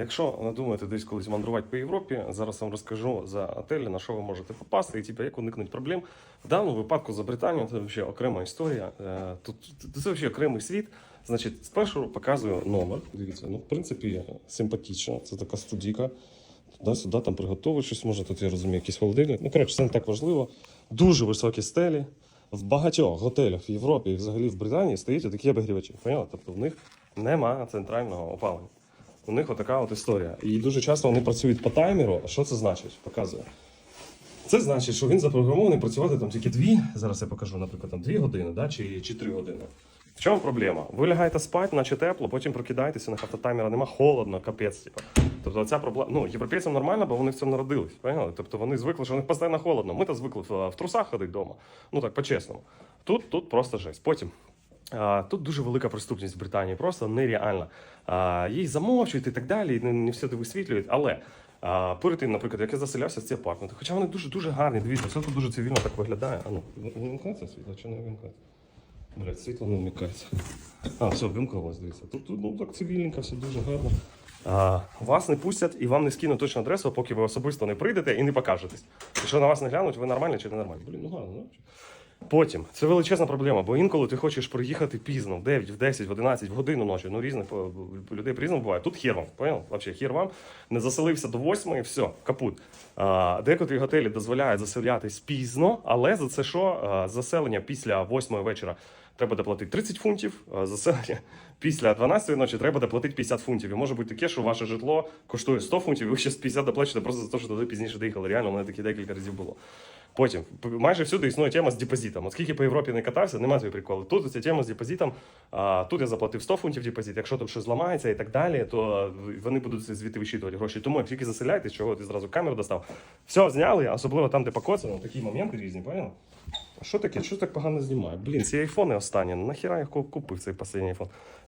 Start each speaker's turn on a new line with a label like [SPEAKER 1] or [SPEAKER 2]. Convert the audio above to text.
[SPEAKER 1] якщо надумаєте десь колись мандрувати по Європі, зараз вам розкажу за отелі, на що ви можете попасти, і типу, як уникнути проблем. В даному випадку за Британію це взагалі окрема історія. Е, Тут це взагалі окремий світ. Значить, спершу показую номер. Дивіться, ну в принципі симпатично. Це така студійка. Туди-сюди там приготовить щось може. Тут я розумію, якийсь холодильник. Ну, коротше, це не так важливо. Дуже високі стелі. В багатьох готелях в Європі і взагалі в Британії стоять такі обігрівачі. Поняли? Тобто в них нема центрального опалення. У них отака от історія. І дуже часто вони працюють по таймеру. А що це значить? Показую. Це значить, що він запрограмований працювати там тільки дві. Зараз я покажу, наприклад, там дві години да, чи, чи три години. В чому проблема? Ви лягаєте спати, наче тепло, потім прокидаєтеся, на автотаймера нема холодно, капець. Типу. Тобто ця проблема. Ну, європейцям нормально, бо вони в цьому народились. Поняли? Тобто вони звикли, що у них постійно холодно. Ми то звикли в трусах ходити вдома. Ну так, по-чесному. Тут, тут просто жесть. Потім. Тут дуже велика преступність в Британії, просто нереальна. Її замовчують і так далі, і не, все висвітлюють. Але перед тим, наприклад, як я заселявся в ці апартменти, хоча вони дуже дуже гарні, дивіться, все тут дуже цивільно так виглядає. А ну, вимкнеться світло чи не вимкнеться? Блять, світло не вмикається. А, все, вимкнулось, дивіться. Тут, тут ну, так цивільненько, все дуже гарно. А, вас не пустять і вам не скинуть точну адресу, поки ви особисто не прийдете і не покажетесь. Якщо на вас не глянуть, ви нормальні чи не нормальні. Блін, ну гарно, ну. Потім це величезна проблема, бо інколи ти хочеш приїхати пізно, в 9, в 10, в 11, в годину ночі. Ну різних е, людей по-різному буває. Тут хер вам, понял? Вообще хер вам. Не заселився до 8 і все, капут. А, декотрі готелі дозволяють заселятись пізно, але за це що? Заселення після 8 вечора треба доплатити 30 фунтів, заселення після 12 ночі треба доплатити 50 фунтів. І може бути таке, що ваше житло коштує 100 фунтів, і ви ще з 50 доплачете просто за те, що туди пізніше доїхали. Реально, у мене таке декілька разів було. Потім майже всюди існує тема з депозитом. От скільки по Європі не катався, немає цієї приколу. Тут ця тема з депозитом. А, тут я заплатив 100 фунтів депозит. Якщо тут щось зламається і так далі, то вони будуть звідти вичитувати гроші. Тому як тільки заселяєтесь, чого ти зразу камеру достав. Все зняли, особливо там, де покоцано, такі моменти різні, понял? А що таке? Що так погано знімає? Блін, ці айфони останні. Нахіра я купив цей останній айфон?